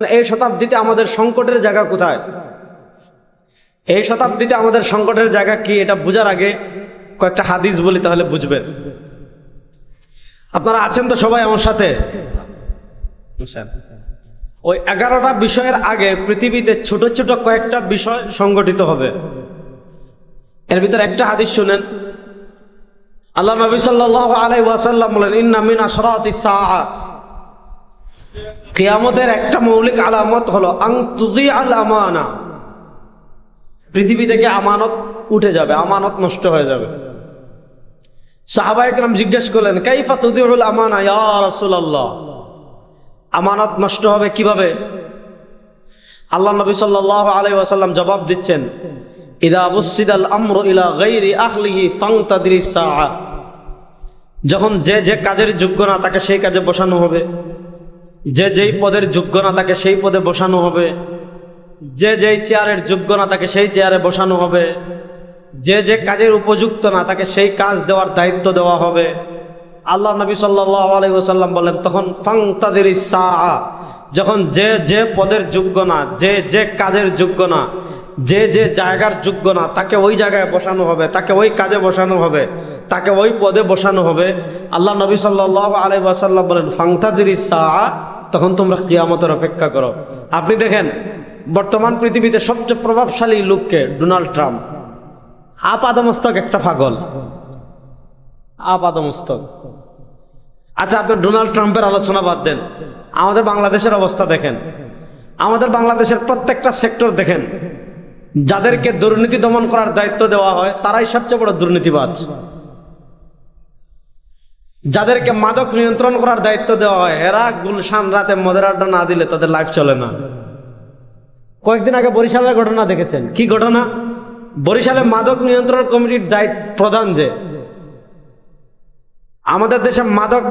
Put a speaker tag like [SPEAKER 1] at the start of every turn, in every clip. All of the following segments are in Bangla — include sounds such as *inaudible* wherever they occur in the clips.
[SPEAKER 1] এই শতাব্দীতে আমাদের সংকটের জায়গা কোথায়? এই শতাব্দীতে আমাদের সংকটের জায়গা কি? এটা বোঝার আগে কয়েকটা হাদিস বলি তাহলে বুঝবেন। আপনারা আছেন তো সবাই আমার সাথে? ওই এগারোটা বিষয়ের আগে পৃথিবীতে ছোট ছোট কয়েকটা বিষয় সংগঠিত হবে। এর ভিতরে একটা হাদিস শুনেন। আল্লাহ নবী সাল্লাহ আলাই ওয়াসাল্লাম বলেন, ইন্না মিন আশরাতি সাআ। কিয়ামতের একটা মৌলিক আলামত হলো, আং তুজি আল আমানা। পৃথিবী থেকে আমানত উঠে যাবে, আমানত নষ্ট হয়ে যাবে। সাহাবা একরাম জিজ্ঞেস করলেন, কাইফা তুদিউল আমানা ইয়া রাসূলুল্লাহ? আমানত নষ্ট হবে কীভাবে? আল্লাহ নবী সাল্লাল্লাহু আলাইহি ওয়াসাল্লাম জবাব দিচ্ছেন, ইদা বুসিদাল আমরু ইলা গায়রি আহলিহি ফাংতাদরি সাআ। যখন যে যে কাজের যোগ্য না, তাকে সেই কাজে বসানো হবে। যে যেই পদের যোগ্য না, তাকে সেই পদে বসানো হবে। যে যেই চেয়ারের যোগ্য না, তাকে সেই চেয়ারে বসানো হবে। যে যে কাজের উপযুক্ত না, তাকে সেই কাজ দেওয়ার দায়িত্ব দেওয়া হবে। আল্লাহ নবী আলাইসাল্লাম বলেন, তখন ফাং তাদের যখন যে যে পদের যোগ্য না, যে যে কাজের যোগ্য না, যে যে জায়গার যোগ্য না, তাকে ওই জায়গায় বসানো হবে, তাকে ওই কাজে বসানো হবে, তাকে ওই পদে বসানো হবে। আল্লাহ নবী সাল্লাহ আলাই ওয়াসাল্লাম বলেন, ফাংতাদের তখন তোমরা কিয়ামতের অপেক্ষা করো। আপনি দেখেন, বর্তমান পৃথিবীতে সবচেয়ে প্রভাবশালী লোককে ডোনাল্ড ট্রাম্প। আপাদমস্তক একটা পাগল। আপাদমস্তক আচ্ছা আপনি ডোনাল্ড ট্রাম্পের আলোচনা বাদ দেন। আমাদের বাংলাদেশের অবস্থা দেখেন। আমাদের বাংলাদেশের প্রত্যেকটা সেক্টর দেখেন। যাদেরকে দুর্নীতি দমন করার দায়িত্ব দেওয়া হয়, তারাই সবচেয়ে বড় দুর্নীতিবাজ। যাদেরকে মাদক নিয়ন্ত্রণ করার দায়িত্ব দেওয়া হয়, এরা গুলশান রাতে মদের আড্ডা না দিলে তাদের লাইফ চলে না। কয়েকদিন আগে বরিশালের ঘটনা দেখেছেন। কি ঘটনা? বরিশালে মাদক নিয়ন্ত্রণ কমিটির দায়িত্ব প্রধান যে, আমাদের দেশে মাদক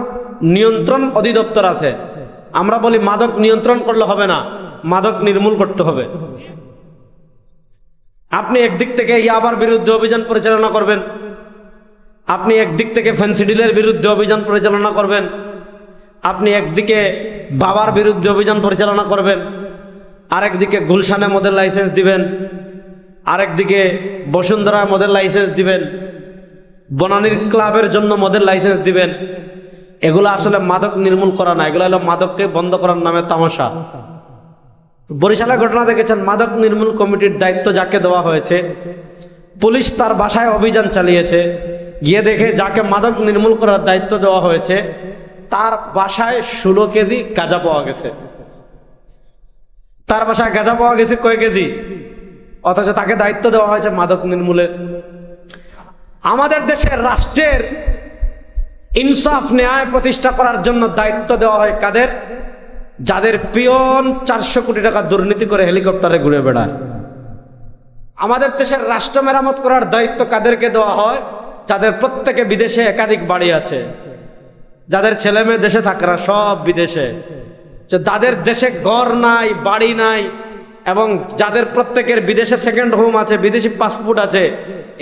[SPEAKER 1] নিয়ন্ত্রণ অধিদপ্তর আছে। আমরা বলি মাদক নিয়ন্ত্রণ করলে হবে না, মাদক নির্মূল করতে হবে। আপনি একদিক থেকে ইয়াবার বিরুদ্ধে অভিযান পরিচালনা করবেন। আপনি একদিক থেকে ফেন্সিডিলের বিরুদ্ধে অভিযান পরিচালনা করবেন। আপনি একদিকে বাবার বিরুদ্ধে অভিযান পরিচালনা করবেন। আরেকদিকে গুলশানে মদের লাইসেন্স দিবেন। আরেকদিকে বসুন্ধরা মদের লাইসেন্স দিবেন। বনানীর ক্লাবের জন্য মদের লাইসেন্স দিবেন। এগুলো আসলে মাদক নির্মূল করা না। এগুলো হলো মাদককে বন্ধ করার নামে তামাশা। বরিশালের ঘটনা দেখেছেন, মাদক নির্মূল কমিটির দায়িত্ব যাকে দেওয়া হয়েছে, পুলিশ তার বাসায় অভিযান চালিয়েছে। গিয়ে দেখে যাকে মাদক নির্মূল করার দায়িত্ব দেওয়া হয়েছে, তার বাসায় ষোলো কেজি গাঁজা পাওয়া গেছে। তার বাসায় গাঁজা পাওয়া গেছে কয় কেজি? অথচ তাকে দায়িত্ব দেওয়া হয়েছে মাদক নির্মূলের। আমাদের দেশের রাষ্ট্রের ইনসাফ, ন্যায় প্রতিষ্ঠা করার জন্য দায়িত্ব দেওয়া হয় কাদের? যাদের পিয়ন চারশো কোটি টাকা দুর্নীতি করে হেলিকপ্টারে ঘুরে বেড়ায়। আমাদের দেশের রাষ্ট্র মেরামত করার দায়িত্ব কাদেরকে দেওয়া হয়? যাদের প্রত্যেকে বিদেশে একাধিক বাড়ি আছে, যাদের ছেলে মেয়ে দেশে থাকে না, সব বিদেশে। যে তাদের দেশে ঘর নাই, বাড়ি নাই, এবং যাদের প্রত্যেকের বিদেশে সেকেন্ড হোম আছে, বিদেশি পাসপোর্ট আছে,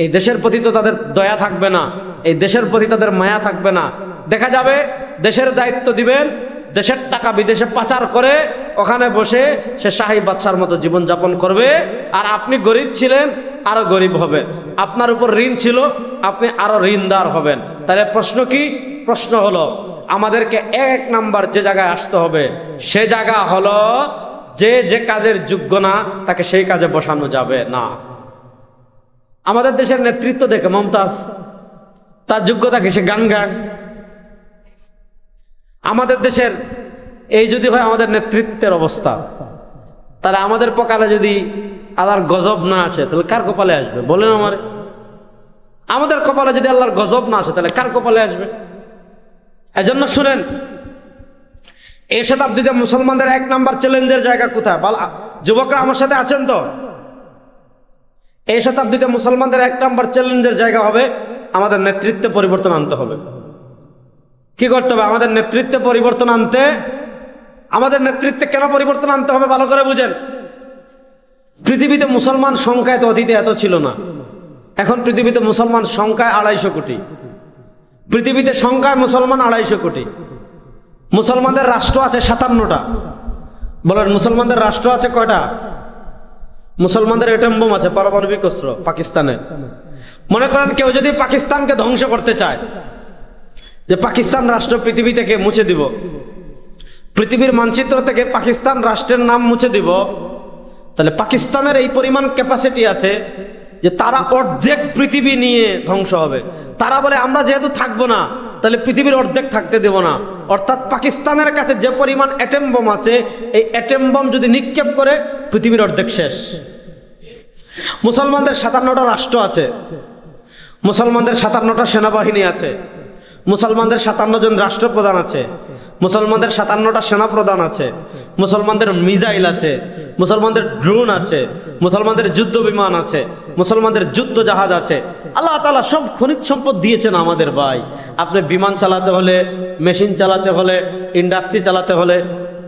[SPEAKER 1] এই দেশের প্রতি তো তাদের দয়া থাকবে না, এই দেশের প্রতি তাদের মায়া থাকবে না। দেখা যাবে দেশের দায়িত্ব দিবেন, দেশের টাকা বিদেশে পাচার করে ওখানে বসে সে শাহী বাদশার মতো জীবনযাপন করবে। আর আপনি গরিব ছিলেন আরও গরিব হবেন। আপনার উপর ঋণ ছিল, আপনি আরও ঋণদার হবেন। তাহলে প্রশ্ন কি? প্রশ্ন হলো, আমাদেরকে এক নাম্বার যে জায়গায় আসতে হবে, সে জায়গা হলো, যে যে কাজের যোগ্য না, তাকে সেই কাজে বসানো যাবে না। আমাদের দেশের নেতৃত্ব দেখে মমতাজ, তার যোগ্যতা কি? সে গান গায়। আমাদের দেশের, এই যদি হয় আমাদের নেতৃত্বের অবস্থা। তাহলে আমাদের পকালে যদি আল্লাহর গজব না আসে, তাহলে কার কপালে আসবে? বলেন আমার। আমাদের কপালে যদি আল্লাহর গজব না আসে, তাহলে কার কপালে আসবে? এজন্য শুনেন, এই শতাব্দীতে মুসলমানদের এক নাম্বার চ্যালেঞ্জের জায়গা কোথায়? যুবকরা আমার সাথে আছেন তো? এই শতাব্দীতে মুসলমানদের এক নাম্বার চ্যালেঞ্জের জায়গা হবে, আমাদের নেতৃত্বে পরিবর্তন আনতে হবে। কি করতে হবে? আমাদের নেতৃত্বে পরিবর্তন আনতে, আমাদের নেতৃত্বে কেন পরিবর্তন আনতে হবে? ভালো করে বুঝেন। পৃথিবীতে মুসলমান সংখ্যায় তো অতীতে এত ছিল না। এখন পৃথিবীতে মুসলমান সংখ্যায় আড়াইশো কোটি। পৃথিবীতে সংখ্যায় মুসলমান আড়াইশো কোটি। মুসলমানদের রাষ্ট্র আছে সাতান্নটা। বলেন, মুসলমানদের রাষ্ট্র আছে কয়টা? মুসলমানদের এটম বোম আছে, পারমাণবিক অস্ত্র পাকিস্তানে মনে করেন কেউ যদি পাকিস্তানকে ধ্বংস করতে চায়, যে পাকিস্তান রাষ্ট্র পৃথিবী থেকে মুছে দিব, পৃথিবীর মানচিত্র থেকে পাকিস্তান রাষ্ট্রের নাম মুছে দিব তাহলে পাকিস্তানের এই পরিমাণ ক্যাপাসিটি আছে যে তারা অর্ধেক পৃথিবী নিয়ে ধ্বংস হবে। তারা বলে, আমরা যেহেতু থাকব না, তাহলে পৃথিবীর অর্ধেক থাকতে দেব না। অর্থাৎ পাকিস্তানের কাছে যে পরিমাণ অ্যাটেম বোম আছে, এই অ্যাটেম বোম যদি নিক্ষেপ করে, পৃথিবীর অর্ধেক শেষ। মুসলমানদের সাতান্নটা রাষ্ট্র আছে। মুসলমানদের সাতান্নটা সেনাবাহিনী আছে। মুসলমানদের সাতান্ন জন রাষ্ট্রপ্রধান আছে। মুসলমানদের সাতান্নটা সেনাপ্রধান আছে, মুসলমানদের মিজাইল আছে, মুসলমানদের ড্রোন আছে, মুসলমানদের যুদ্ধ বিমান আছে, মুসলমানদের যুদ্ধ জাহাজ আছে। আল্লাহ তালা সব খনিজ সম্পদ দিয়েছেন আমাদের ভাই। আপনি বিমান চালাতে হলে, মেশিন চালাতে হলে, ইন্ডাস্ট্রি চালাতে হলে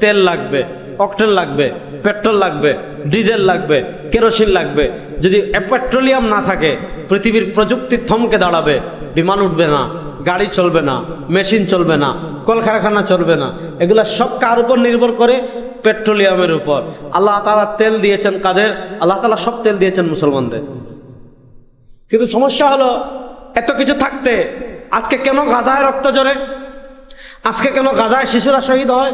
[SPEAKER 1] তেল লাগবে, অকটেল লাগবে, পেট্রোল লাগবে, ডিজেল লাগবে, কেরোসিন লাগবে। যদি পেট্রোলিয়াম না থাকে, পৃথিবীর প্রযুক্তি থমকে দাঁড়াবে, বিমান উঠবে না, গাড়ি চলবে না, মেশিন চলবে না কলকারখানা চলবে না। এগুলা সব কার উপর নির্ভর করে? পেট্রোলিয়ামের উপর। আল্লাহ তালা তেল দিয়েছেন কাদের? আল্লাহ তালা সব তেল দিয়েছেন মুসলমানদের। কিন্তু সমস্যা হলো, এত কিছু থাকতে আজকে কেন গাজায় রক্ত জড়ে আজকে কেন গাজায় শিশুরা শহীদ হয়?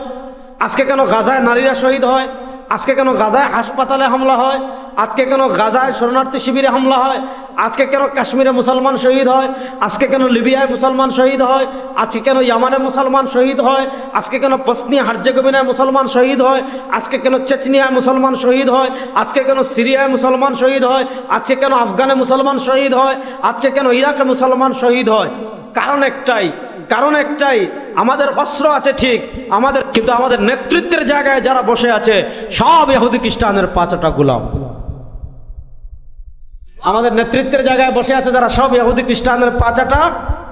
[SPEAKER 1] আজকে কেন গাজায় নারীরা শহীদ হয়? আজকে কেন গাজায় হাসপাতালে হামলা হয় আজকে কেন গাজায় শরণার্থী শিবিরে হামলা হয় আজকে কেন কাশ্মীরে মুসলমান শহীদ হয় আজকে কেন লিবিয়ায় মুসলমান শহীদ হয় আজকে কেন ইয়ামানে মুসলমান শহীদ হয় আজকে কেন পসনিয়া হার্জেগোবিনায় মুসলমান শহীদ হয় আজকে কেন চেচনিয়ায় মুসলমান শহীদ হয় আজকে কেন সিরিয়ায় মুসলমান শহীদ হয় আজকে কেন আফগানে মুসলমান শহীদ হয় আজকে কেন ইরাকে মুসলমান শহীদ হয় কারণ একটাই কারণ একটাই, আমাদের অস্ত্র আছে ঠিক, আমাদের কিন্তু আমাদের নেতৃত্বের জায়গায় যারা বসে আছে, সব ইহুদি খ্রিস্টানের পাঁচটা গোলাম। আমাদের নেতৃত্বের জায়গায় বসে আছে যারা সব ইহুদি খ্রিস্টানের পাঁচটা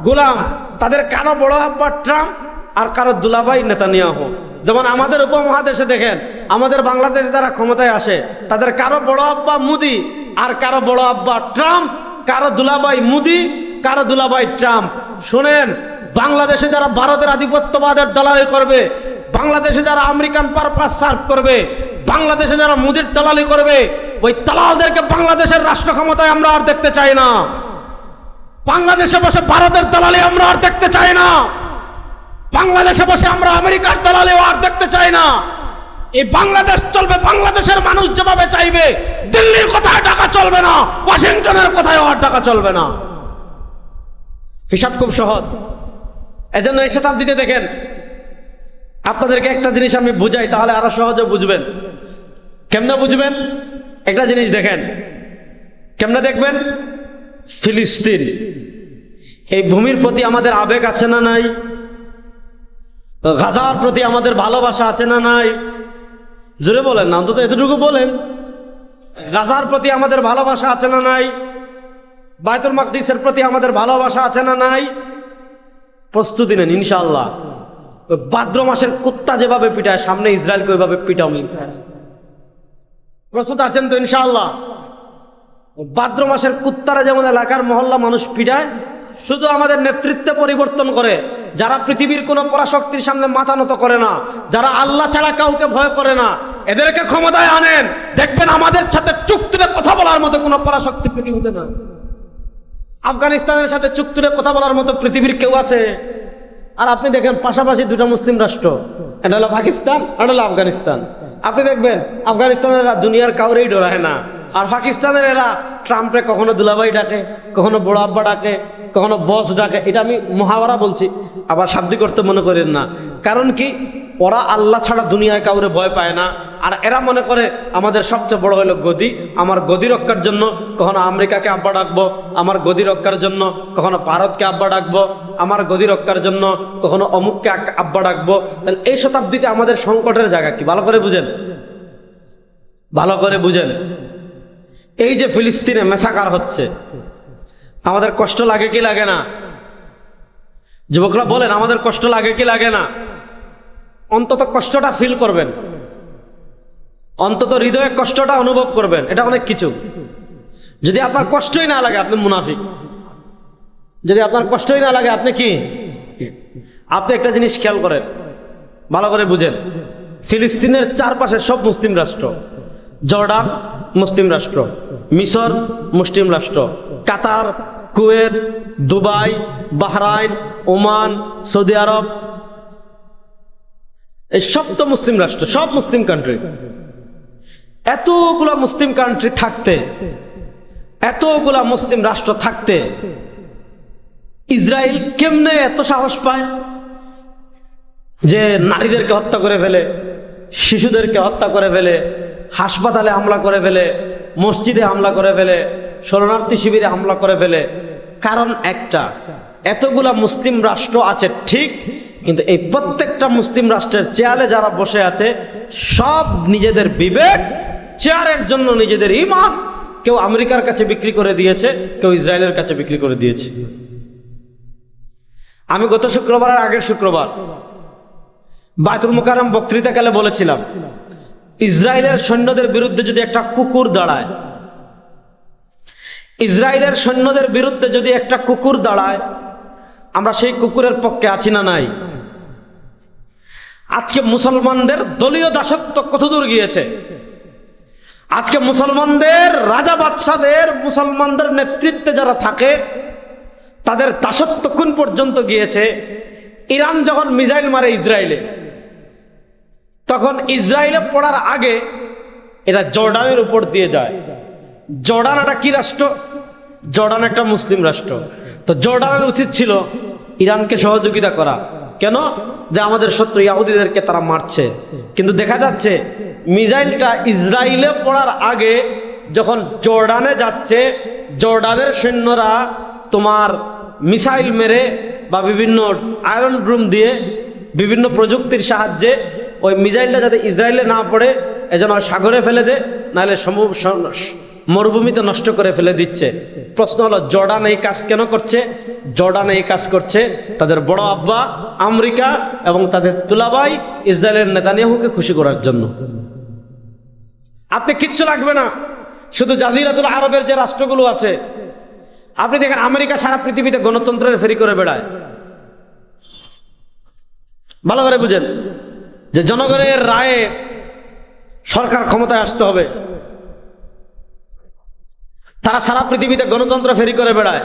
[SPEAKER 1] গোলাম। তাদের কারও বড় আব্বা ট্রাম্প আর কারও দুলাভাই নেতানিয়াহু। যেমন আমাদের উপমহাদেশে দেখেন, আমাদের বাংলাদেশে যারা ক্ষমতায় আসে, তাদের কারও বড় আব্বা মুদি আর কারও বড় আব্বা ট্রাম্প, কারও দুলাবাই মুদি, কারও দুলাভাই ট্রাম্প। শোনেন বাংলাদেশে যারা ভারতের আধিপত্যবাদের দালালি করবে, বাংলাদেশে যারা আমেরিকান পারপাস সার্ভ করবে, বাংলাদেশে যারা মুদির দালালি করবে, ওই দালালদেরকে বাংলাদেশের রাষ্ট্র ক্ষমতায় আমরা আর দেখতে চাই না। বাংলাদেশে বসে ভারতের দালালি আমরা আর দেখতে চাই না। বাংলাদেশে বসে আমরা আমেরিকার দালালি আর দেখতে চাই না। এই বাংলাদেশ চলবে, বাংলাদেশের মানুষ যেভাবে চাইবে, দিল্লির কোথায় টাকা চলবে না, ওয়াশিংটনের কোথায় আর টাকা চলবে না। হিসাব খুব সহজ। এজন্য এই শতাব্দীতে দেখেন। আপনাদেরকে একটা জিনিস আমি বুঝাই, তাহলে আরও সহজে বুঝবেন। কেমনে বুঝবেন? একটা জিনিস দেখেন। কেমনে দেখবেন? ফিলিস্তিন। এই ভূমির প্রতি আমাদের আবেগ আছে না নাই? গাজার প্রতি আমাদের ভালোবাসা আছে না নাই? জোরে বলেন না অন্তত এতটুকু বলেন। গাজার প্রতি আমাদের ভালোবাসা আছে না নাই? বায়তুল মাকদিসের প্রতি আমাদের ভালোবাসা আছে না নাই? প্রস্তুতি নেন ইনশাল্লাহ ভাদ্র মাসের কুত্তা যেভাবে পিটায়, সামনে ইসরায়েলকে ওইভাবে পিটাও প্রস্তুত আছেন তো ইনশাল্লাহ ভাদ্র মাসের কুত্তারা যেমন এলাকার মহল্লা মানুষ পিটায়, শুধু আমাদের নেতৃত্বে পরিবর্তন করে, যারা পৃথিবীর কোনো পরাশক্তির সামনে মাথা নত করে না, যারা আল্লাহ ছাড়া কাউকে ভয় করে না, এদেরকে ক্ষমতায় আনেন। দেখবেন আমাদের সাথে চুক্তিতে কথা বলার মতো কোনো পরাশক্তি পৃথিবীতে না আফগানিস্তানের সাথে চুক্তিরে কথা বলার মতো পৃথিবীর কেউ আছে? আর আপনি দেখেন, পাশাপাশি দুটা মুসলিম রাষ্ট্র। এটা হলো পাকিস্তান আর হলো আফগানিস্তান। আপনি দেখবেন, আফগানিস্তানের এরা দুনিয়ার কাউরেই ডরায় না। আর পাকিস্তানের এরা ট্রাম্পে কখনো দুলাভাই ডাকে, কখনো বড় আব্বা ডাকে, কখনো বস ডাকে, এটা আমি মহাবারা বলছি। আবার শাব্দিক করতে মনে করেন না। কারণ কি? ওরা আল্লাহ ছাড়া দুনিয়ায় কাউরে ভয় পায় না। আর এরা মনে করে, আমাদের সবচেয়ে বড় হলো গদি। আমার গদি রক্ষার জন্য কখনো আমেরিকাকে আব্বা ডাকবো। আমার গদি রক্ষার জন্য কখনো ভারতকে আব্বা ডাকবো। আমার গদি রক্ষার জন্য কখনো অমুককে আব্বা ডাকবো। তাহলে এই শতাব্দীতে আমাদের সংকটের জায়গা কি? ভালো করে বুঝেন। ভালো করে বুঝেন। এই যে ফিলিস্তিনে মেসাকার হচ্ছে, আমাদের কষ্ট লাগে কি লাগে না? যুবকরা বলেন, আমাদের কষ্ট লাগে কি লাগে না? অন্তত কষ্টটা ফিল করবেন। অন্তত হৃদয়ে কষ্টটা অনুভব করবেন, এটা অনেক কিছু। যদি আপনার কষ্টই না লাগে, আপনি মুনাফিক। যদি আপনার কষ্টই না লাগে, আপনি কি? আপনি একটা জিনিস খেয়াল করেন, ভালো করে বুঝেন। ফিলিস্তিনের চারপাশে সব মুসলিম রাষ্ট্র, জর্ডান মুসলিম রাষ্ট্র। মিশর, মুসলিম রাষ্ট্র। Qatar, Kuwait, Dubai, Bahrain, Oman, Saudi আরব। এই সব তো মুসলিম রাষ্ট্র, সব মুসলিম কান্ট্রি এতগুলা মুসলিম কান্ট্রি থাকতে, এতগুলা মুসলিম রাষ্ট্র থাকতে, ইসরায়েল কেমনে এত সাহস পায়? যে নারীদেরকে হত্যা করে ফেলে, শিশুদেরকে হত্যা করে ফেলে, হাসপাতালে হামলা করে ফেলে মসজিদে হামলা করে ফেলে, শরণার্থী শিবিরে হামলা করে ফেলে। কারণ একটা, এতগুলা মুসলিম রাষ্ট্র আছে ঠিক, কিন্তু এই প্রত্যেকটা মুসলিম রাষ্ট্রের চেয়ারে যারা বসে আছে, সব নিজেদের বিবেক, চেয়ারের জন্য নিজেদের ইমান কেউ আমেরিকার কাছে বিক্রি করে দিয়েছে, কেউ ইসরায়েলের কাছে বিক্রি করে দিয়েছে। আমি গত শুক্রবার আর আগের শুক্রবার বায়তুল মুকারম বক্তৃতাকালে বলেছিলাম ইসরায়েলের সৈন্যদের বিরুদ্ধে যদি একটা কুকুর দাঁড়ায়, ইসরায়েলের সৈন্যদের বিরুদ্ধে যদি একটা কুকুর দাঁড়ায়, আমরা সেই কুকুরের পক্ষে আছি না নাই? আজকে মুসলমানদের দলীয় দাসত্ব কতদূর গিয়েছে? আজকে মুসলমানদের রাজা বাদশাদের মুসলমানদের নেতৃত্বে যারা থাকে, তাদের দাসত্ব কোন পর্যন্ত গিয়েছে? ইরান যখন মিজাইল মারে ইসরায়েলে তখন ইসরায়েলে পড়ার আগে এটা জর্ডানের উপর দিয়ে যায়। জর্ডান একটা কি রাষ্ট্র? জর্ডান একটা মুসলিম রাষ্ট্র। তো জর্ডানের উচিত ছিল ইরানকে সহযোগিতা করা। কেন? যে আমাদের শত্রু ইয়াহুদিদেরকে তারা মারছে। কিন্তু দেখা যাচ্ছে, মিসাইলটা ইসরায়েলে পড়ার আগে যখন জর্ডানে যাচ্ছে, জর্ডানের সৈন্যরা তোমার মিসাইল মেরে বা বিভিন্ন আয়রন রুম দিয়ে বিভিন্ন প্রযুক্তির সাহায্যে ওই মিজাইলটা যাতে ইসরায়েলে না পড়ে, এজন্য সাগরে ফেলে দে, নাহলে মরুভূমিতে নষ্ট করে ফেলে দিচ্ছে। প্রশ্ন হলো, জর্ডান এই কাজ কেন করছে? জর্ডান এই কাজ করছে তাদের বড় আব্বা আমেরিকা এবং তাদের তুলাবাই ইসরায়েলের নেতানিয়াহুকে খুশি করার জন্য। আপনি কিচ্ছু লাগবে না। শুধু জাজিরাতুল আরবের যে রাষ্ট্রগুলো আছে। আপনি দেখেন, আমেরিকা সারা পৃথিবীতে গণতন্ত্রের ফেরি করে বেড়ায়। ভালো করে বুঝেন। যে জনগণের রায়ে সরকার ক্ষমতায় আসতে হবে। তারা সারা পৃথিবীতে গণতন্ত্র ফেরি করে বেড়ায়।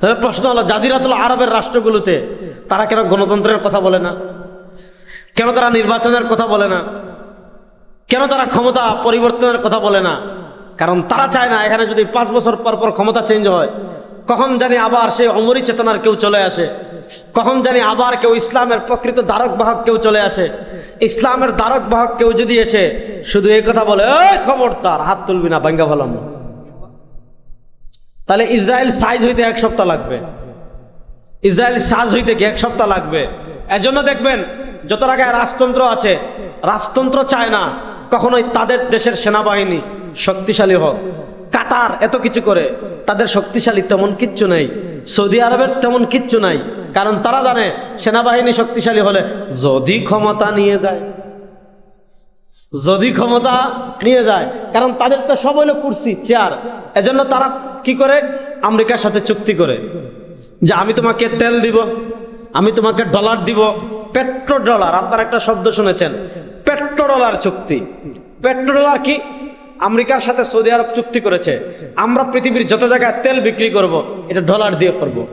[SPEAKER 1] তবে প্রশ্ন হলো, জাজিরাতুল আরবের রাষ্ট্রগুলোতে তারা কেন গণতন্ত্রের কথা বলে না? কেন তারা নির্বাচনের কথা বলে না? কেন তারা ক্ষমতা পরিবর্তনের কথা বলে না? কারণ তারা চায় না, এখানে যদি পাঁচ বছর পর পর ক্ষমতা চেঞ্জ হয়, কখন জানি আবার সেই অমরি চেতনার কেউ চলে আসে। কখন জানি আবার কেউ ইসলামের প্রকৃত দ্বারক বাহক কেউ চলে আসে। ইসলামের দ্বারক বাহক কেউ যদি এসে শুধু এই কথা বলে ওই খবর তার হাত তুলবি না বাঙ্গা ভালাম তাহলে ইসরায়েল সাইজ হইতে এক সপ্তাহ লাগবে। ইসরায়েল সাজ হইতে গিয়ে এক সপ্তাহ লাগবে? এজন্য দেখবেন, যত জায়গায় রাজতন্ত্র আছে, রাজতন্ত্র চায় না কখনোই তাদের দেশের সেনাবাহিনী শক্তিশালী হোক। কাতার এত কিছু করে, তাদের শক্তিশালী তেমন কিচ্ছু নেই। সৌদি আরবের তেমন কিচ্ছু নাই। কারণ তারা জানে সেনাবাহিনী শক্তিশালী হলে যদি ক্ষমতা নিয়ে যায়। যদি ক্ষমতা নিয়ে যায়। কারণ তাদের তো সব হইল কুর্সি, চেয়ার। এজন্য তারা কি করে? আমেরিকার সাথে চুক্তি করে যে আমি তোমাকে তেল দিব, আমি তোমাকে ডলার দিব। পেট্রো ডলার আপনার একটা শব্দ শুনেছেন। পেট্রো ডলার চুক্তি। পেট্রো ডলার কি? আমেরিকার সাথে সৌদি আরব চুক্তি করেছে। আমরা পৃথিবীর যত জায়গায় তেল বিক্রি করব, এটা ডলার দিয়ে করব।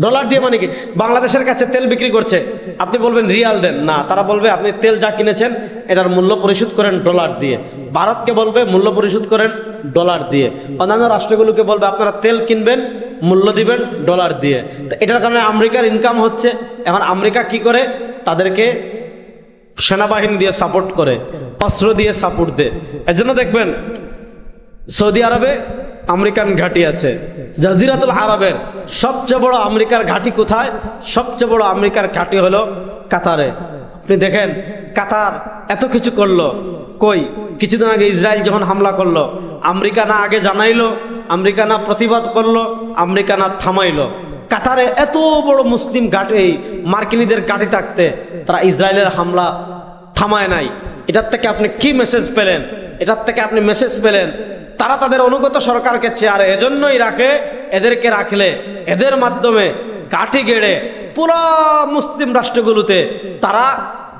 [SPEAKER 1] ডলার দিয়ে মানে কি? বাংলাদেশের কাছে তেল বিক্রি করছে। আপনি বলবেন, রিয়াল দেন। না, তারা বলবে, আপনি তেল যা কিনেছেন, এটার মূল্য পরিশোধ করেন ডলার দিয়ে। ভারতকে বলবে, মূল্য পরিশোধ করেন ডলার দিয়ে। অন্যান্য রাষ্ট্রগুলোকে বলবে, আপনারা তেল কিনবেন, মূল্য দিবেন ডলার দিয়ে। তো এটার কারণে আমেরিকার ইনকাম হচ্ছে। এখন আমেরিকা কি করে? তাদেরকে সেনাবাহিনী দিয়ে সাপোর্ট করে, অস্ত্র দিয়ে সাপোর্ট দেয় এজন্য দেখবেন সৌদি আরবে আমেরিকান ঘাঁটি আছে, জাজিরাতুল আরবের সবচেয়ে বড় আমেরিকার ঘাঁটি কোথায়? সবচেয়ে বড় আমেরিকার ঘাঁটি হলো কাতারে। আপনি দেখেন, কাতার এত কিছু করল, কই? কিছুদিন আগে ইসরায়েল যখন হামলা করল, আমেরিকা না আগে জানাইলো, আমেরিকা না প্রতিবাদ করল, আমেরিকা না থামাইলো। কাতারে এত বড় মুসলিম ঘাটে, মার্কিনীদের ঘাটে থাকতে তারা ইসরায়েলের হামলা থামায় নাই। এটার থেকে আপনি কি মেসেজ পেলেন? এটার থেকে আপনি মেসেজ পেলেন? তারা তাদের অনুগত সরকারকে চেয়ারে এজন্যই রাখে, এদেরকে রাখলে, এদের মাধ্যমে কাঠি গেড়ে পুরা মুসলিম রাষ্ট্রগুলোতে তারা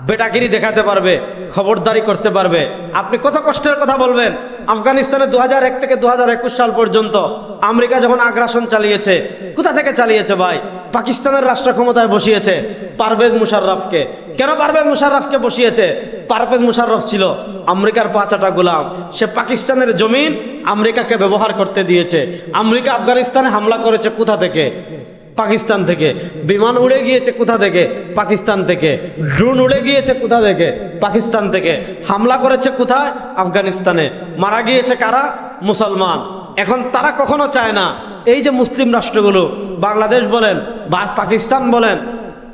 [SPEAKER 1] বেটাগিরি দেখাতে পারবে, খবরদারি করতে পারবে। আপনি কত কষ্টের কথা বলবেন? আফগানিস্তানে দু এক থেকে দুহাজার একুশ সাল পর্যন্ত আমেরিকা যখন আগ্রাসন চালিয়েছে, কোথা থেকে চালিয়েছে ভাই? পাকিস্তানের রাষ্ট্র ক্ষমতায় বসিয়েছে পারভেজ মুশাররফকে। কেন পারভেজ মুশাররফকে বসিয়েছে? পারভেজ মুশাররফ ছিল আমেরিকার পাঁচাটা গোলাম। সে পাকিস্তানের জমিন আমেরিকাকে ব্যবহার করতে দিয়েছে। আমেরিকা আফগানিস্তানে হামলা করেছে কোথা থেকে? পাকিস্তান থেকে। বিমান উড়ে গিয়েছে কোথা থেকে? পাকিস্তান থেকে। ড্রোন উড়ে গিয়েছে কোথা থেকে? পাকিস্তান থেকে। হামলা করেছে কোথায়? আফগানিস্তানে। মারা গিয়েছে কারা? মুসলমান। এখন তারা কখনো চায় না। এই যে মুসলিম রাষ্ট্রগুলো, বাংলাদেশ বলেন, বা পাকিস্তান বলেন,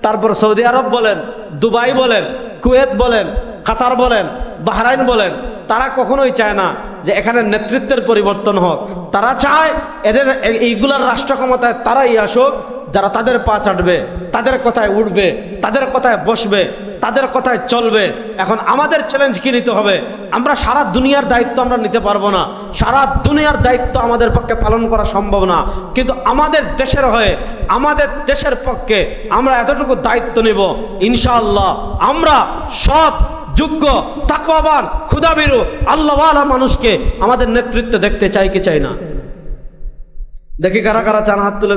[SPEAKER 1] তারপর সৌদি আরব বলেন, দুবাই বলেন, কুয়েত বলেন, কাতার বলেন, বাহরাইন বলেন, তারা কখনোই চায় না। যে এখানে নেতৃত্বের পরিবর্তন হোক, তারা চায় এদের এইগুলার রাষ্ট্র ক্ষমতায় তারাই আসুক, যারা তাদের পা চাটবে, তাদের কথায় উঠবে, তাদের কথায় বসবে, তাদের কথায় চলবে। এখন আমাদের চ্যালেঞ্জ কি নিতে হবে? আমরা সারা দুনিয়ার দায়িত্ব আমরা নিতে পারব না। সারা দুনিয়ার দায়িত্ব আমাদের পক্ষে পালন করা সম্ভব না। কিন্তু আমাদের দেশের হয়ে, আমাদের দেশের পক্ষে আমরা এতটুকু দায়িত্ব নেব। ইনশাআল্লাহ, আমরা সৎ যোগ্য, তাকওয়াবান ক্ষুদাবিরু আল্লাহওয়ালা মানুষকে আমাদের নেতৃত্বে দেখতে চাই কি চাই না? দেখি কারা কারা চান হাত তুলে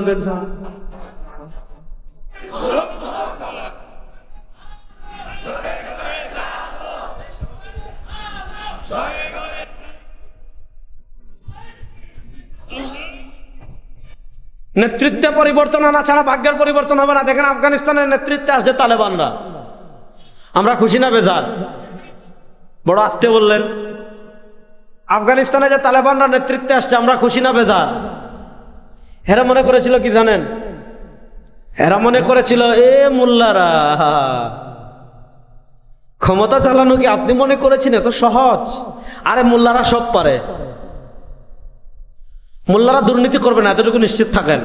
[SPEAKER 1] নেতৃত্বে পরিবর্তন আনা ছাড়া ভাগ্যের পরিবর্তন হবে না। দেখেন আফগানিস্তানের নেতৃত্বে আসছে তালেবানরা। আমরা খুশি না বেজার? বড় আসতে বললেন, আফগানিস্তানে যে তালেবানরা নেতৃত্বে আসছে, আমরা খুশি না বেজার? হেরা মনে করেছিল কি জানেন? হেরা মনে করেছিল, এ মোল্লারা, ক্ষমতা চালানো কি আপনি মনে করেছেন? এত সহজ। আরে মোল্লারা সব পারে। মোল্লারা দুর্নীতি করবে না, এতটুকু নিশ্চিত থাকেন।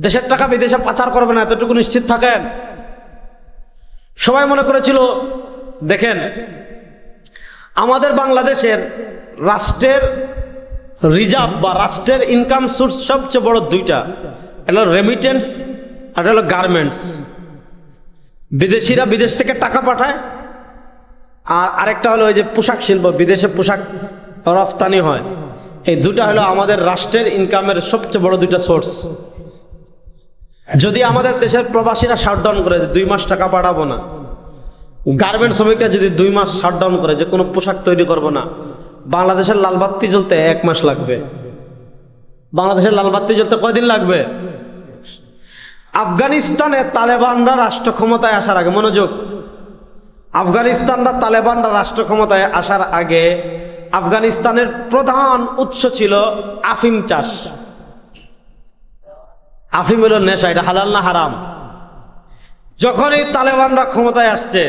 [SPEAKER 1] দেশের টাকা বিদেশে পাচার করবে না, এতটুকু নিশ্চিত থাকেন। সবাই মনে করেছিল, দেখেন, আমাদের বাংলাদেশের রাষ্ট্রের রিজার্ভ বা রাষ্ট্রের ইনকাম সোর্স সবচেয়ে বড় দুইটা। এটা হলো রেমিটেন্স আর হলো গার্মেন্টস বিদেশিরা বিদেশ থেকে টাকা পাঠায়, আর আরেকটা হলো ওই যে পোশাক শিল্প, বিদেশে পোশাক রফতানি হয়। এই দুটা হলো আমাদের রাষ্ট্রের ইনকামের সবচেয়ে বড় দুইটা সোর্স যদি আমাদের দেশের প্রবাসীরা শাটডাউন করে, যে দুই মাস টাকা পাঠাবো না গার্মেন্ট শ্রমিকরা যদি দুই মাস শাটডাউন করে, যে কোনো পোশাক তৈরি করব না, বাংলাদেশের লালবাত্তি জ্বলতে এক মাস লাগবে। বাংলাদেশের লালবাত্তি জ্বলতে কয়দিন লাগবে? আফগানিস্তানে তালেবানরা রাষ্ট্র ক্ষমতায় আসার আগে, মনোযোগ। আফগানিস্তানরা তালেবানরা রাষ্ট্র ক্ষমতায় আসার আগে, আফগানিস্তানের প্রধান উৎস ছিল আফিম চাষ। আফিম হলো নেশা, এটা হালাল না হারাম? যখনই তালেবানরা ক্ষমতায় আসছে,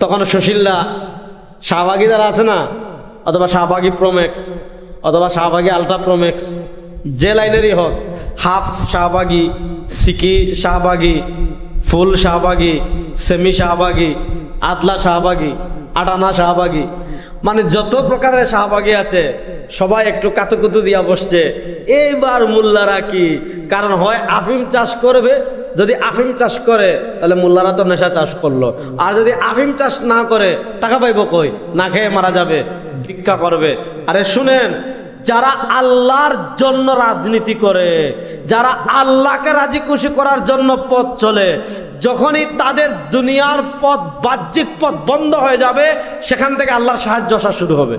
[SPEAKER 1] তখন সুশীলরা শাহবাগি যারা আছে না, অথবা শাহবাগি প্রোমেক্স অথবা শাহবাগি আলট্রা প্রোমেক্স যে লাইনেরই হোক, হাফ শাহবাগি, সিকি শাহবাগি, ফুল শাহবাগি, সেমি শাহবাগি, আদলা শাহবাগি, আটানা শাহবাগি মানে যত প্রকারের সাহাবাগি আছে, সবাই একটু কাতুকুতু দিয়া বসছে। এইবার মোল্লারা কি? কারণ হয় আফিম চাষ করবে, যদি আফিম চাষ করে, তাহলে মোল্লারা তো নেশা চাষ করল। আর যদি আফিম চাষ না করে, টাকা পাইব কই? না খেয়ে মারা যাবে, ভিক্ষা করবে। আরে শুনেন যারা আল্লাহর জন্য রাজনীতি করে, যারা আল্লাহকে রাজি খুশি করার জন্য পথ চলে, যখনই তাদের দুনিয়ার পথ, বাহ্যিক পথ বন্ধ হয়ে যাবে, সেখান থেকে আল্লাহর সাহায্য আসা শুরু হবে।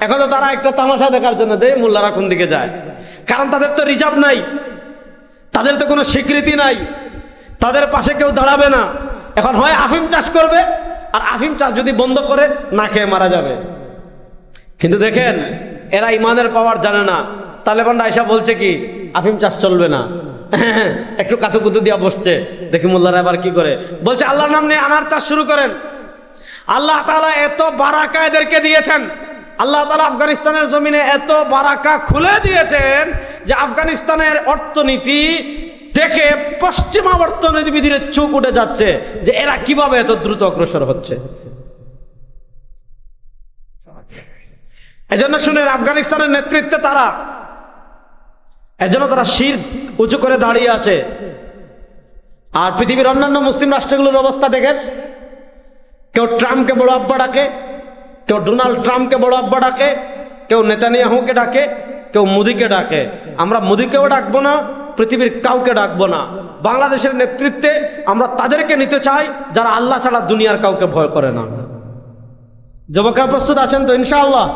[SPEAKER 1] এখন তো তারা একটা তামাশা দেখার জন্য দেয়, মোল্লারা কোন দিকে যায়? কারণ তাদের তো রিজার্ভ নাই। তাদের তো কোনো স্বীকৃতি নাই। তাদের পাশে কেউ দাঁড়াবে না। এখন হয় আফিম চাষ করবে, আর আফিম চাষ যদি বন্ধ করে, না খেয়ে মারা যাবে। কিন্তু দেখেন, এরা ইমানের পাওয়ার জানে না। তালেবানরা আইসা বলছে কি, আফিম চাষ চলবে না। *laughs* একটু কাতুকুতু দিয়া বসছে। দেখি মোল্লারা এবার কি করে। বলছে, আল্লাহর নাম নিয়ে আনার চাষ শুরু করেন। আল্লাহ তালা এত বারাকা এদেরকে দিয়েছেন। আল্লাহ তালা আফগানিস্তানের জমিনে এত বারাকা খুলে দিয়েছেন যে আফগানিস্তানের অর্থনীতি দেখে পশ্চিমা অর্থনীতিবিদের চোখ উঠে যাচ্ছে যে এরা কীভাবে এত দ্রুত অগ্রসর হচ্ছে। এজন্য শুনেন আফগানিস্তানের নেতৃত্বে তারা, এজন্য তারা শির উঁচু করে দাঁড়িয়ে আছে। আর পৃথিবীর অন্যান্য মুসলিম রাষ্ট্রগুলোর অবস্থা দেখেন। কেউ ট্রাম্পকে বড় আব্বা ডাকে, কেউ ডোনাল্ড ট্রাম্পকে বড় আব্বা ডাকে, কেউ নেতানিয়াহুকে ডাকে, কেউ মোদিকে ডাকে। আমরা মোদিকেও ডাকবো না, পৃথিবীর কাউকে ডাকবো না। বাংলাদেশের নেতৃত্বে আমরা তাদেরকে নিতে চাই, যারা আল্লাহ ছাড়া দুনিয়ার কাউকে ভয় করে না। যুবকরা প্রস্তুত আছেন তো, ইনশাআল্লাহ?